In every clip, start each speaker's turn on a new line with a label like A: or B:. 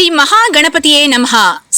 A: శ్రీ మహాగణపతియే నమ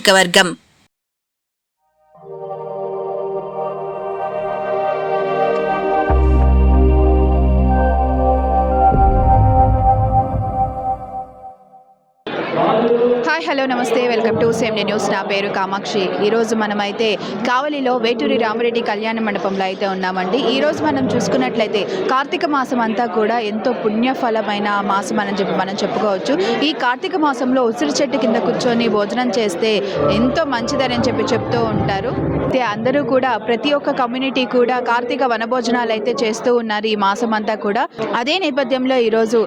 A: నియోజకవర్గం.
B: Hi hello నమస్తే. వెల్కమ్ టు సేమ్ని న్యూస్. నా పేరు కామాక్షి. ఈరోజు మనమైతే కావలిలో వేటూరి రామరెడ్డి కళ్యాణ మండపంలో అయితే ఉన్నామండి. ఈరోజు మనం చూసుకున్నట్లయితే కార్తీక మాసం అంతా కూడా ఎంతో పుణ్యఫలమైన మాసం అని చెప్పి మనం చెప్పుకోవచ్చు. ఈ కార్తీక మాసంలో ఉసిరి చెట్టు కింద కూర్చొని భోజనం చేస్తే ఎంతో మంచిదని చెప్పి చెప్తూ ఉంటారు. అయితే అందరూ కూడా ప్రతి ఒక్క కమ్యూనిటీ కూడా కార్తీక వనభోజనాలు అయితే చేస్తూ ఉన్నారు ఈ మాసం అంతా కూడా. అదే నేపథ్యంలో ఈరోజు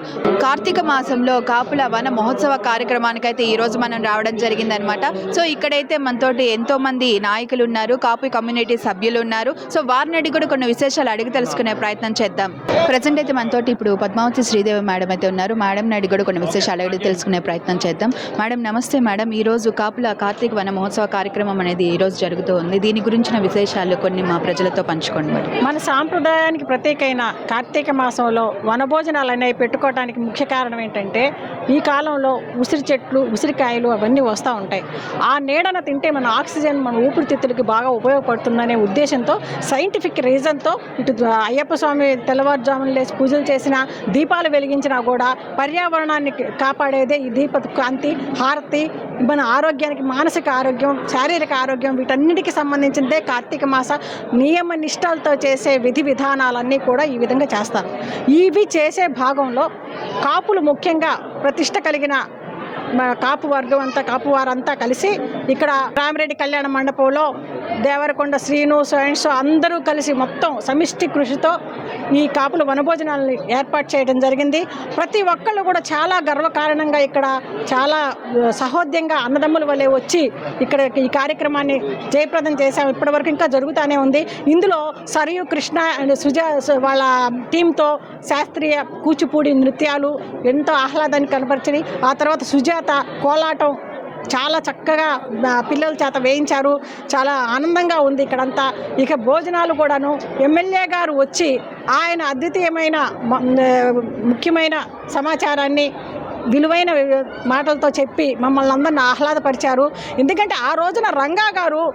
B: కార్తీక మాసంలో కాపుల వన మహోత్సవ కార్యక్రమానికి అయితే రోజు మనం రావడం జరిగిందనమాట. సో ఇక్కడైతే మనతోటి ఎంతో మంది నాయకులు ఉన్నారు కాపు కమ్యూనిటీ సభ్యులు ఉన్నారు సో వారిని అడిగి కూడా కొన్ని విశేషాలు అడిగి తెలుసుకునే ప్రయత్నం చేద్దాం. ప్రజెంట్ అయితే మనతోటి ఇప్పుడు పద్మావతి శ్రీదేవి మేడం అయితే ఉన్నారు. మేడం అడిగి కూడా కొన్ని విశేషాలు అడిగి తెలుసుకునే ప్రయత్నం చేద్దాం. మేడం నమస్తే మేడం. ఈ రోజు కాపుల కార్తీక వన మహోత్సవ కార్యక్రమం అనేది ఈ రోజు జరుగుతూ ఉంది. దీని గురించిన విశేషాలు కొన్ని మా ప్రజలతో పంచుకోండి మేడం.
C: మన సాంప్రదాయానికి ప్రత్యేకమైన కార్తీక మాసంలో వనభోజనాలు అనేవి పెట్టుకోవడానికి ముఖ్య కారణం ఏంటంటే ఈ కాలంలో ఉసిరి చెట్లు ఉసిరికాయలు అవన్నీ వస్తూ ఉంటాయి. ఆ నీడన తింటే మన ఆక్సిజన్ మన ఊపిరితిత్తులకి బాగా ఉపయోగపడుతుందనే ఉద్దేశంతో సైంటిఫిక్ రీజన్తో ఇటు అయ్యప్ప స్వామి తెల్లవారుజామున లేచి పూజలు చేసిన దీపాలు వెలిగించినా కూడా పర్యావరణాన్ని కాపాడేదే ఈ దీప కాంతి హారతి మన ఆరోగ్యానికి మానసిక ఆరోగ్యం శారీరక ఆరోగ్యం వీటన్నిటికి సంబంధించిందే కార్తీక మాస. నియమ నిష్ఠలతో చేసే విధి విధానాలన్నీ కూడా ఈ విధంగా చేస్తారు. ఇవి చేసే భాగంలో కాపులు ముఖ్యంగా ప్రతిష్ట కలిగిన కాపు వర్గం అంతా కాపు వారంతా కలిసి ఇక్కడ రామిరెడ్డి కళ్యాణ మండపంలో దేవరకొండ శ్రీను సో అందరూ కలిసి మొత్తం సమిష్టి కృషితో ఈ కాపుల వనభోజనాలని ఏర్పాటు చేయడం జరిగింది. ప్రతి ఒక్కళ్ళు కూడా చాలా గర్వకారణంగా ఇక్కడ చాలా సహోద్యంగా అన్నదమ్ముల వలె వచ్చి ఇక్కడ ఈ కార్యక్రమాన్ని జయప్రదం చేశాం. ఇప్పటివరకు ఇంకా జరుగుతూనే ఉంది. ఇందులో సరియు కృష్ణ అండ్ సుజా వాళ్ళ టీంతో శాస్త్రీయ కూచిపూడి నృత్యాలు ఎంతో ఆహ్లాదాన్ని కనపరిచినాయి. ఆ తర్వాత సుజాత కోలాటం చాలా చక్కగా పిల్లల చేత వేయించారు. చాలా ఆనందంగా ఉంది ఇక్కడంతా. ఇక భోజనాలు కూడాను ఎమ్మెల్యే గారు వచ్చి ఆయన అద్వితీయమైన ముఖ్యమైన సమాచారాన్ని విలువైన మాటలతో చెప్పి మమ్మల్ని అందరిని ఆహ్లాదపరిచారు. ఎందుకంటే ఆ రోజున రంగా గారు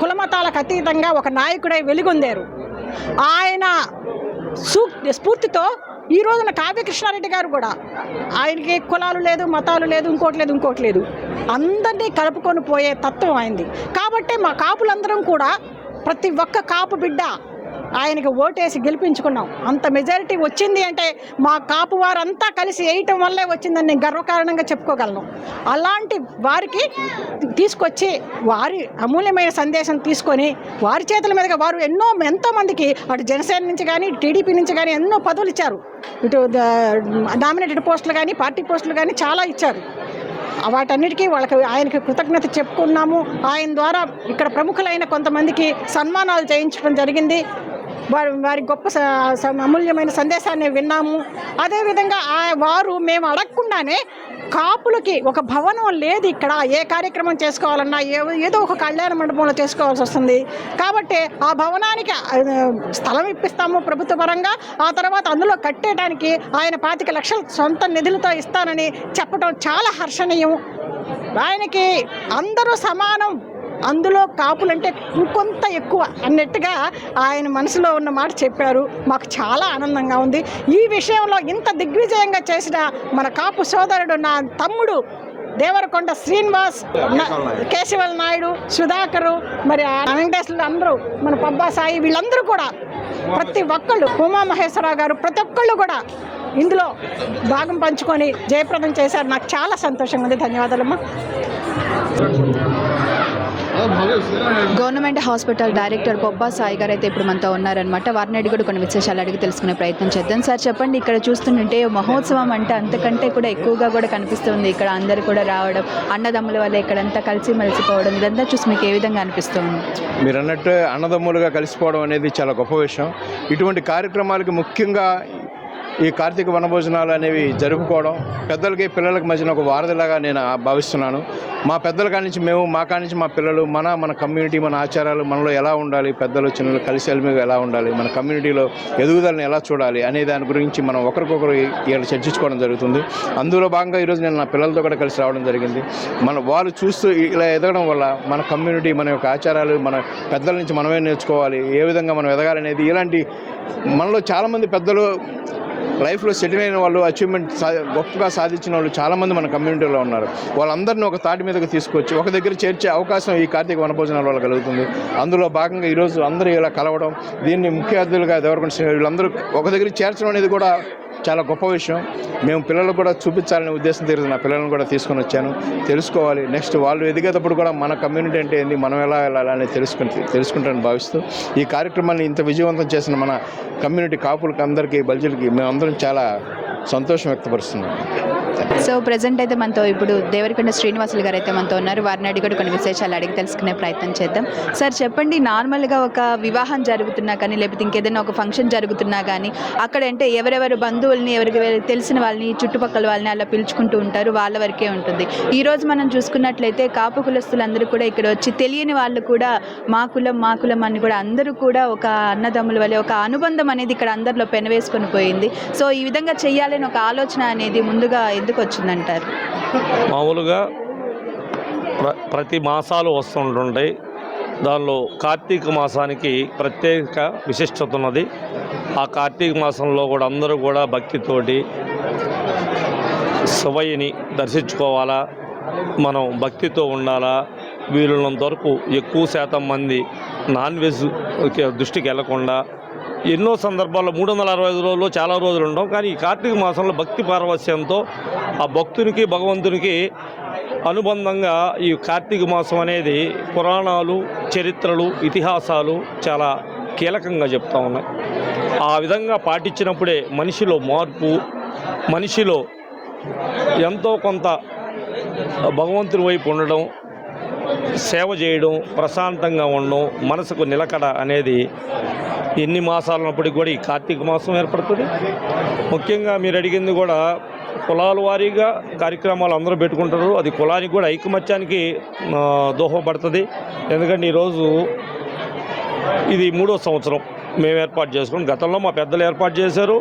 C: కులమతాలకు అతీతంగా ఒక నాయకుడై వెలుగొందారు. ఆయన సూ స్ఫూర్తితో ఈ రోజున కావ్య కృష్ణారెడ్డి గారు కూడా ఆయనకి కులాలు లేదు మతాలు లేదు ఇంకోటి లేదు ఇంకోటి లేదు. అందరినీ కలుపుకొని పోయే తత్వం ఆయనది. కాబట్టి మా కాపులందరం కూడా ప్రతి ఒక్క కాపు బిడ్డ ఆయనకి ఓటేసి గెలిపించుకున్నాం. అంత మెజారిటీ వచ్చింది అంటే మా కాపు వారంతా కలిసి వేయటం వల్లే వచ్చిందని నేను గర్వకారణంగా చెప్పుకోగలను. అలాంటి వారికి తీసుకొచ్చి వారి అమూల్యమైన సందేశం తీసుకొని వారి చేతుల మీదుగా వారు ఎన్నో ఎంతోమందికి అటు జనసేన నుంచి కానీ టీడీపీ నుంచి కానీ ఎన్నో పదవులు ఇచ్చారు. ఇటు నామినేటెడ్ పోస్టులు కానీ పార్టీ పోస్టులు కానీ చాలా ఇచ్చారు. వాటన్నిటికీ వాళ్ళకి ఆయనకి కృతజ్ఞత చెప్పుకున్నాము. ఆయన ద్వారా ఇక్కడ ప్రముఖులైన కొంతమందికి సన్మానాలు చేయించడం జరిగింది. వారి వారి గొప్ప స- అమూల్యమైన సందేశాన్ని విన్నాము. అదేవిధంగా ఆ వారు మేము అడగకుండానే కాపులకి ఒక భవనం లేదు ఇక్కడ. ఏ కార్యక్రమం చేసుకోవాలన్నా ఏ ఏదో ఒక కళ్యాణ మండపంలో చేసుకోవాల్సి వస్తుంది. కాబట్టి ఆ భవనానికి స్థలం ఇప్పిస్తాము ప్రభుత్వ పరంగా. ఆ తర్వాత అందులో కట్టేయడానికి ఆయన పాతిక లక్షల సొంత నిధులతో ఇస్తానని చెప్పడం చాలా హర్షణీయం. ఆయనకి అందరూ సమానం. అందులో కాపులంటే ఇంకొంత ఎక్కువ అన్నట్టుగా ఆయన మనసులో ఉన్న మాట చెప్పారు. మాకు చాలా ఆనందంగా ఉంది. ఈ విషయంలో ఇంత దిగ్విజయంగా చేసిన మన కాపు సోదరుడు నా తమ్ముడు దేవరకొండ శ్రీనివాస్ న- కేశవల్ నాయుడు సుధాకరు మరి ఆ వెంకటేశ్వరులు అందరూ మన పబ్బాసాయి వీళ్ళందరూ కూడా ప్రతి ఒక్కళ్ళు ఉమామహేశ్వరరావు గారు ప్రతి ఒక్కళ్ళు కూడా ఇందులో భాగం పంచుకొని జయప్రదం చేశారు. నాకు చాలా సంతోషంగా ఉంది. ధన్యవాదాలమ్మా.
B: Government hospital director Bobba Sai గారు అయితే ఇప్పుడు మనతో ఉన్నారనమాట వారిని అడిగి కూడా కొన్ని విశేషాలు అడిగి తెలుసుకునే ప్రయత్నం చేద్దాం. సార్ చెప్పండి ఇక్కడ చూస్తుంటే మహోత్సవం అంటే అంతకంటే కూడా ఎక్కువగా కూడా కనిపిస్తుంది ఇక్కడ అందరు కూడా రావడం అన్నదమ్ముల వల్ల ఇక్కడంతా కలిసి మెలిసిపోవడం ఇదంతా చూసి మీకు ఏ విధంగా అనిపిస్తుంది?
D: మీరు అన్నట్టు అన్నదమ్ములుగా కలిసిపోవడం అనేది చాలా గొప్ప విషయం. ఇటువంటి కార్యక్రమాలకి ముఖ్యంగా ఈ కార్తీక వనభోజనాలు అనేవి జరుపుకోవడం పెద్దలకి పిల్లలకి మధ్యన ఒక వారధిలాగా నేను భావిస్తున్నాను. మా పెద్దల కాడి నుంచి మేము మా కాడి నుంచి మా పిల్లలు మన మన కమ్యూనిటీ మన ఆచారాలు మనలో ఎలా ఉండాలి పెద్దలు చిన్నలు కలిసి ఎలిమిగా ఎలా ఉండాలి మన కమ్యూనిటీలో ఎదుగుదలను ఎలా చూడాలి అనే దాని గురించి మనం ఒకరికొకరు ఇలా చర్చించుకోవడం జరుగుతుంది. అందులో భాగంగా ఈరోజు నేను నా పిల్లలతో కూడా కలిసి రావడం జరిగింది. మన వాళ్ళు చూస్తూ ఇలా ఎదగడం వల్ల మన కమ్యూనిటీ మన యొక్క ఆచారాలు మన పెద్దల నుంచి మనమే నేర్చుకోవాలి ఏ విధంగా మనం ఎదగాలనేది ఇలాంటి మనలో చాలామంది పెద్దలు లైఫ్లో సెటిల్ అయిన వాళ్ళు అచీవ్మెంట్ గొప్పగా సాధించిన వాళ్ళు చాలామంది మన కమ్యూనిటీలో ఉన్నారు. వాళ్ళందరినీ ఒక తాటి మీదకి తీసుకొచ్చి ఒక దగ్గర చేర్చే అవకాశం ఈ కార్తీక వనభోజనాల వల్ల కలుగుతుంది. అందులో భాగంగా ఈరోజు అందరూ ఇలా కలవడం దీన్ని ముఖ్య అతిథులుగా దేవరకొండ వీళ్ళందరూ ఒక దగ్గర చేర్చడం అనేది కూడా చాలా గొప్ప విషయం. మేము పిల్లలకు కూడా చూపించాలనే ఉద్దేశం తీరుతుంది నా పిల్లలను కూడా తీసుకొని వచ్చాను. తెలుసుకోవాలి. నెక్స్ట్ వాళ్ళు ఎదిగేటప్పుడు కూడా మన కమ్యూనిటీ అంటే ఏంది? మనం ఎలా వెళ్ళాలని తెలుసుకుని తెలుసుకుంటాను భావిస్తూ ఈ కార్యక్రమాన్ని ఇంత విజయవంతం చేసిన మన కమ్యూనిటీ కాపులకి అందరికీ బల్జీలకి మేమందరం చాలా సంతోషం వ్యక్తపరుస్తున్నాం.
B: సో ప్రజెంట్ అయితే మనతో ఇప్పుడు దేవరికొండ శ్రీనివాసులు గారు అయితే మనతో ఉన్నారు. వారిని అడిగి కూడా కొన్ని విశేషాలు అడిగి తెలుసుకునే ప్రయత్నం చేద్దాం. సార్ చెప్పండి నార్మల్గా ఒక వివాహం జరుగుతున్నా కానీ లేకపోతే ఇంకేదైనా ఒక ఫంక్షన్ జరుగుతున్నా కానీ అక్కడ అంటే ఎవరెవరు బంధువుల్ని ఎవరికి తెలిసిన వాళ్ళని చుట్టుపక్కల వాళ్ళని అలా పిలుచుకుంటూ ఉంటారు వాళ్ళ వరకే ఉంటుంది. ఈ రోజు మనం చూసుకున్నట్లయితే కాపు కులస్తులందరూ కూడా ఇక్కడ వచ్చి తెలియని వాళ్ళు కూడా మా కులం మా కులం అని కూడా అందరూ కూడా ఒక అన్నదమ్ముల వల్ల ఒక అనుబంధం అనేది ఇక్కడ అందరిలో పెనవేసుకొని పోయింది. సో ఈ విధంగా చేయాలని ఒక ఆలోచన అనేది ముందుగా ఎందుకు వచ్చిందంటారు?
E: మామూలుగా ప్ర ప్రతి మాసాలు వస్తుంటుంటాయి. దానిలో కార్తీక మాసానికి ప్రత్యేక విశిష్టత ఉన్నది. ఆ కార్తీక మాసంలో కూడా అందరూ కూడా భక్తితోటి శివయ్యని దర్శించుకోవాలా? మనం భక్తితో ఉండాలా? వీలున్నంత వరకు ఎక్కువ శాతం మంది నాన్ వెజ్ దృష్టికి వెళ్ళకుండా ఎన్నో సందర్భాల్లో మూడు వందల అరవై ఐదు రోజుల్లో చాలా రోజులు ఉంటాం కానీ ఈ కార్తీక మాసంలో భక్తి పారవస్యంతో ఆ భక్తునికి భగవంతునికి అనుబంధంగా ఈ కార్తీక మాసం అనేది పురాణాలు చరిత్రలు ఇతిహాసాలు చాలా కీలకంగా చెప్తా ఉన్నాయి. ఆ విధంగా పాటించినప్పుడే మనిషిలో మార్పు మనిషిలో ఎంతో కొంత భగవంతుని వైపు ఉండడం సేవ చేయడం ప్రశాంతంగా ఉండడం మనసుకు నిలకడ అనేది ఎన్ని మాసాలు కూడా ఈ కార్తీక మాసం ఏర్పడుతుంది. ముఖ్యంగా మీరు అడిగింది కూడా కులాల వారీగా కార్యక్రమాలు అందరూ పెట్టుకుంటారు. అది కులానికి కూడా ఐకమత్యానికి దోహపడుతుంది. దోహదపడుతుంది ఎందుకంటే ఈరోజు ఇది మూడో సంవత్సరం మేము ఏర్పాటు చేసుకుని గతంలో మా పెద్దలు ఏర్పాటు చేశారు.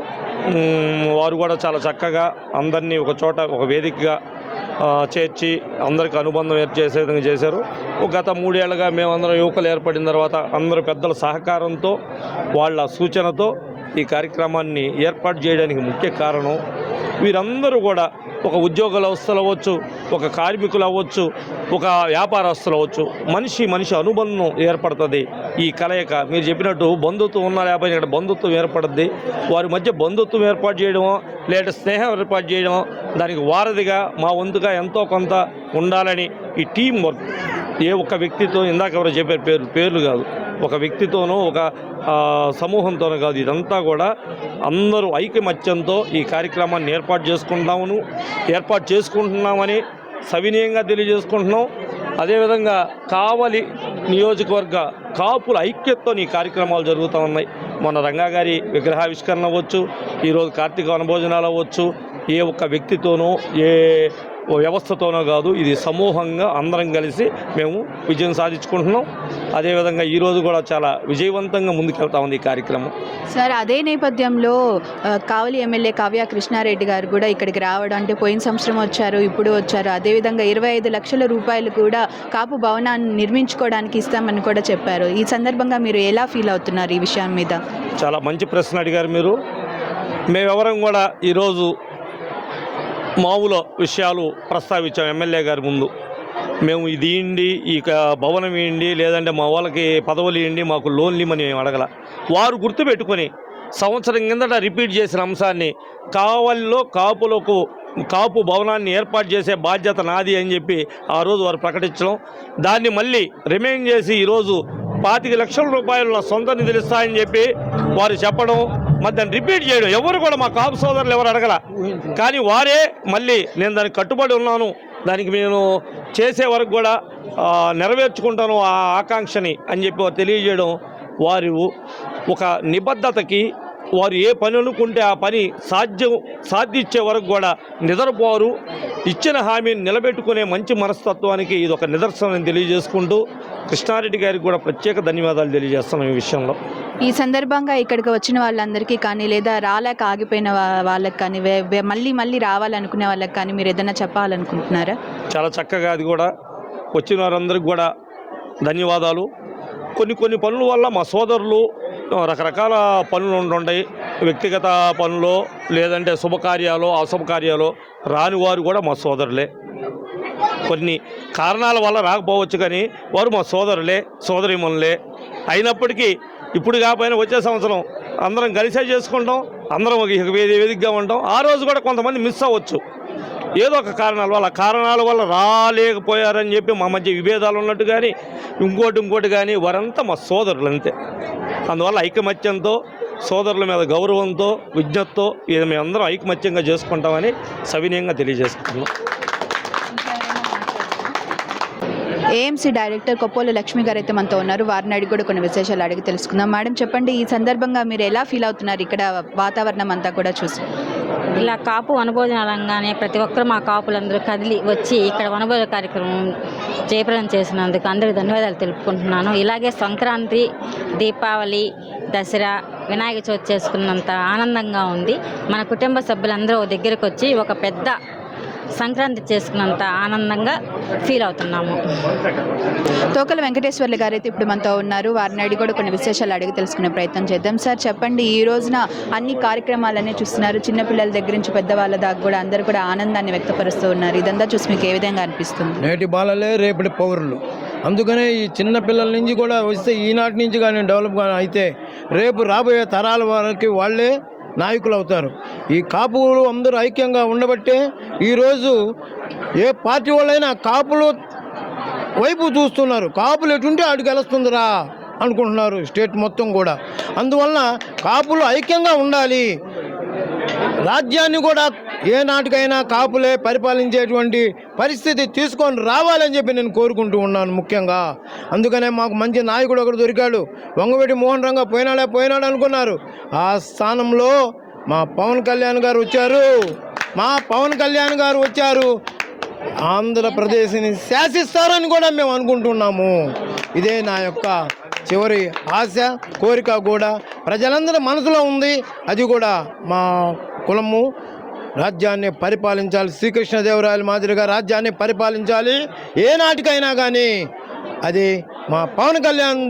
E: వారు కూడా చాలా చక్కగా అందరినీ ఒక చోట ఒక వేదికగా చేర్చి అందరికి అనుబంధం ఏర్ప- చేసే విధంగా చేశారు. గత మూడేళ్ళుగా మేమందరం యువకులు ఏర్పడిన తర్వాత అందరూ పెద్దల సహకారంతో వాళ్ళ సూచనతో ఈ కార్యక్రమాన్ని ఏర్పాటు చేయడానికి ముఖ్య కారణం. వీరందరూ కూడా ఒక ఉద్యోగస్తులు అవ్వచ్చు ఒక కార్మికులు అవ్వచ్చు ఒక వ్యాపారస్తులు అవ్వచ్చు. మనిషి మనిషి అనుబంధం ఏర్పడుతుంది. ఈ కలయిక మీరు చెప్పినట్టు బంధుత్వం ఉన్నా లేకపోతే ఇక్కడ బంధుత్వం ఏర్పడుద్ది. వారి మధ్య బంధుత్వం ఏర్పాటు చేయడమో లేదా స్నేహం ఏర్పాటు చేయడమో దానికి వారధిగా మా వంతుగా ఎంతో కొంత ఉండాలని ఈ టీం వర్క్ ఏ ఒక్క వ్యక్తితో ఇందాక ఎవరో చెప్పారు పేరు పేర్లు కాదు. ఒక వ్యక్తితోనో ఒక సమూహంతోనో కాదు. ఇదంతా కూడా అందరూ ఐకమత్యంతో ఈ కార్యక్రమాన్ని ఏర్పాటు చేసుకుంటామును ఏర్పాటు చేసుకుంటున్నామని సవినయంగా తెలియజేసుకుంటున్నాం. అదేవిధంగా కావలి నియోజకవర్గ కాపుల ఐక్యతతో ఈ కార్యక్రమాలు జరుగుతూ ఉన్నాయి. మన రంగా గారి విగ్రహావిష్కరణ అవ్వచ్చు ఈరోజు కార్తీక వనభోజనాలు అవ్వచ్చు. ఏ ఒక్క వ్యక్తితోనో ఏ వ్యవస్థతోనో కాదు ఇది సమూహంగా అందరం కలిసి మేము విజయం సాధించుకుంటున్నాం. అదేవిధంగా ఈరోజు కూడా చాలా విజయవంతంగా ముందుకెళ్తా ఉంది ఈ కార్యక్రమం.
B: సార్ అదే నేపథ్యంలో కావలి ఎమ్మెల్యే కావ్య కృష్ణారెడ్డి గారు కూడా ఇక్కడికి రావడం అంటే పోయిన సంవత్సరం వచ్చారు ఇప్పుడు వచ్చారు. అదేవిధంగా ఇరవై ఐదు లక్షల రూపాయలు కూడా కాపు భవనాన్ని నిర్మించుకోవడానికి ఇస్తామని కూడా చెప్పారు. ఈ సందర్భంగా మీరు ఎలా ఫీల్ అవుతున్నారు ఈ విషయం మీద?
E: చాలా మంచి ప్రశ్న అడిగారు మీరు. మేమెవరం కూడా ఈరోజు మామూలు విషయాలు ప్రస్తావించాం ఎమ్మెల్యే గారి ముందు. మేము ఇది ఇవ్వండి ఈ క- భవనం ఇవ్వండి లేదంటే మా వాళ్ళకి పదవులు ఇవ్వండి మాకు లోన్లు ఇవ్వమని మేము అడగల. వారు గుర్తుపెట్టుకొని సంవత్సరం కిందట రిపీట్ చేసిన అంశాన్ని కావలిలో కాపులకు కాపు భవనాన్ని ఏర్పాటు చేసే బాధ్యత నాది అని చెప్పి ఆ రోజు వారు ప్రకటించడం. దాన్ని మళ్ళీ రిమైన్ చేసి ఈరోజు పాతిక లక్షల రూపాయలు నా సొంత నిధులు ఇస్తాయని చెప్పి వారు చెప్పడం. మరి దాన్ని రిపీట్ చేయడం. ఎవరు కూడా మా కాపు సోదరులు ఎవరు అడగల. కానీ వారే మళ్ళీ నేను దానికి కట్టుబడి ఉన్నాను. దానికి నేను చేసే వరకు కూడా నెరవేర్చుకుంటాను ఆ ఆకాంక్షని అని చెప్పి తెలియజేయడం వారు ఒక నిబద్ధతకి వారు ఏ పని అనుకుంటే ఆ పని సాధ్యం సాధించే వరకు కూడా నిద్రపోరు. ఇచ్చిన హామీని నిలబెట్టుకునే మంచి మనస్తత్వానికి ఇది ఒక నిదర్శనం తెలియజేసుకుంటూ కృష్ణారెడ్డి గారికి కూడా ప్రత్యేక ధన్యవాదాలు తెలియజేస్తున్నాం ఈ విషయంలో.
B: ఈ సందర్భంగా ఇక్కడికి వచ్చిన వాళ్ళందరికీ కానీ లేదా రాలేక ఆగిపోయిన వాళ్ళకి కానీ మళ్ళీ మళ్ళీ రావాలనుకునే వాళ్ళకి కానీ మీరు ఏదైనా చెప్పాలనుకుంటున్నారా?
E: చాలా చక్కగా అది కూడా వచ్చిన వారందరికీ కూడా ధన్యవాదాలు. కొన్ని కొన్ని పనుల వల్ల మా సోదరులు రకరకాల పనులు ఉంటుంటాయి వ్యక్తిగత పనులు లేదంటే శుభకార్యాలు అశుభకార్యాలు రాని వారు కూడా మా సోదరులే. కొన్ని కారణాల వల్ల రాకపోవచ్చు కానీ వారు మా సోదరులే సోదరిమనులే అయినప్పటికీ ఇప్పుడు కాకపోయినా వచ్చే సంవత్సరం అందరం కలిసే చేసుకుంటాం అందరం ఒక వేది వేదికగా ఉంటాం. ఆ రోజు కూడా కొంతమంది మిస్ అవ్వచ్చు. ఏదో ఒక కారణాల వల్ల కారణాల వల్ల రాలేకపోయారని చెప్పి మా మధ్య విభేదాలు ఉన్నట్టు కానీ ఇంకోటి ఇంకోటి కానీ వారంతా మా సోదరులు అంతే. అందువల్ల ఐకమత్యంతో సోదరుల మీద గౌరవంతో విజ్ఞతతో ఇది మేమందరం ఐకమత్యంగా చేసుకుంటామని సవినయంగా తెలియజేసుకుంటున్నాం.
B: ఏఎంసీ డైరెక్టర్ కొప్పోలు లక్ష్మి గారు అయితే మనతో ఉన్నారు. వారిని అడిగి కూడా కొన్ని విశేషాలు అడిగి తెలుసుకుందాం. మేడం చెప్పండి ఈ సందర్భంగా మీరు ఎలా ఫీల్ అవుతున్నారు? ఇక్కడ వాతావరణం అంతా కూడా చూసి.
F: ఇలా కాపు వనభోజనాలు అనగానే ప్రతి ఒక్కరు మా కాపులందరూ కదిలి వచ్చి ఇక్కడ వనభోజ కార్యక్రమం జయప్రదం చేసినందుకు అందరికీ ధన్యవాదాలు తెలుపుకుంటున్నాను. ఇలాగే సంక్రాంతి దీపావళి దసరా వినాయక చవితి చేసుకున్నంత ఆనందంగా ఉంది. మన కుటుంబ సభ్యులందరూ దగ్గరకు వచ్చి ఒక పెద్ద సంక్రాంతి చేసుకున్నంత ఆనందంగా ఫీల్ అవుతున్నాము.
B: తోకల వెంకటేశ్వర్లు గారు అయితే ఇప్పుడు మనతో ఉన్నారు. వారిని అడిగి కూడా కొన్ని విశేషాలు అడిగి తెలుసుకునే ప్రయత్నం చేద్దాం. సార్ చెప్పండి ఈ రోజున అన్ని కార్యక్రమాలన్నీ చూస్తున్నారు. చిన్నపిల్లల దగ్గర నుంచి పెద్దవాళ్ళ దాకా కూడా అందరూ కూడా ఆనందాన్ని వ్యక్తపరుస్తూ ఉన్నారు. ఇదంతా చూసి మీకు ఏ విధంగా అనిపిస్తుంది?
G: నేటి బాలలే రేపటి పౌరులు. అందుకనే ఈ చిన్న పిల్లల నుంచి కూడా వస్తే ఈనాటి నుంచి కానీ డెవలప్ కానీ అయితే రేపు రాబోయే తరాల వారికి వాళ్ళే నాయకులు అవుతారు ఈ కాపులు అందరూ ఐక్యంగా ఉండబట్టే ఈరోజు ఏ పార్టీ వాళ్ళైనా కాపులు వైపు చూస్తున్నారు. కాపులు ఎటుంటే ఆడికి గెలుస్తుందిరా అనుకుంటున్నారు స్టేట్ మొత్తం కూడా. అందువలన కాపులు ఐక్యంగా ఉండాలి. రాజ్యాన్ని కూడా ఏ నాటికైనా కాపులే పరిపాలించేటువంటి పరిస్థితి తీసుకొని రావాలని చెప్పి నేను కోరుకుంటూ ఉన్నాను ముఖ్యంగా. అందుకనే మాకు మంచి నాయకుడు ఒకడు దొరికాడు. వంగవెట్టి మోహన్ రంగ పోయినాడే పోయినాడు అనుకున్నారు. ఆ స్థానంలో మా పవన్ కళ్యాణ్ గారు వచ్చారు. మా పవన్ కళ్యాణ్ గారు వచ్చారు. ఆంధ్రప్రదేశ్ని శాసిస్తారని కూడా మేము అనుకుంటున్నాము. ఇదే నా యొక్క చివరి ఆశ కోరిక కూడా. ప్రజలందరి మనసులో ఉంది. అది కూడా మా కులము రాజ్యాన్ని పరిపాలించాలి. శ్రీకృష్ణదేవరాయల మాదిరిగా రాజ్యాన్ని పరిపాలించాలి. ఏ నాటికైనా కానీ అది మా పవన్ కళ్యాణ్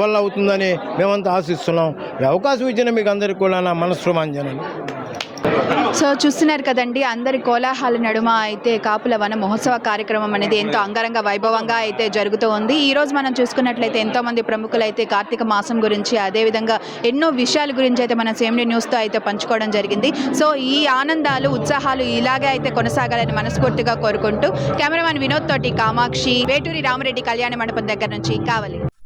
G: వల్ల అవుతుందని మేమంతా ఆశిస్తున్నాం. ఈ అవకాశం ఇచ్చిన మీకు అందరికీ కూడా నా మనస్సుమాంజనలు
B: సో చూస్తున్నారు కదండి అందరి కోలాహాల నడుమ అయితే కాపుల వన మహోత్సవ కార్యక్రమం అనేది ఎంతో అంగరంగ వైభవంగా అయితే జరుగుతూ ఉంది. ఈ రోజు మనం చూసుకున్నట్లయితే ఎంతో మంది ప్రముఖులు అయితే కార్తీక మాసం గురించి అదేవిధంగా ఎన్నో విషయాల గురించి అయితే మన సేమ్డి న్యూస్తో అయితే పంచుకోవడం జరిగింది. సో ఈ ఆనందాలు ఉత్సాహాలు ఇలాగే అయితే కొనసాగాలని మనస్ఫూర్తిగా కోరుకుంటూ కెమెరామెన్ వినోద్ తోటి కామాక్షి వేటూరి రామరెడ్డి కళ్యాణ మండపం దగ్గర నుంచి కావాలి.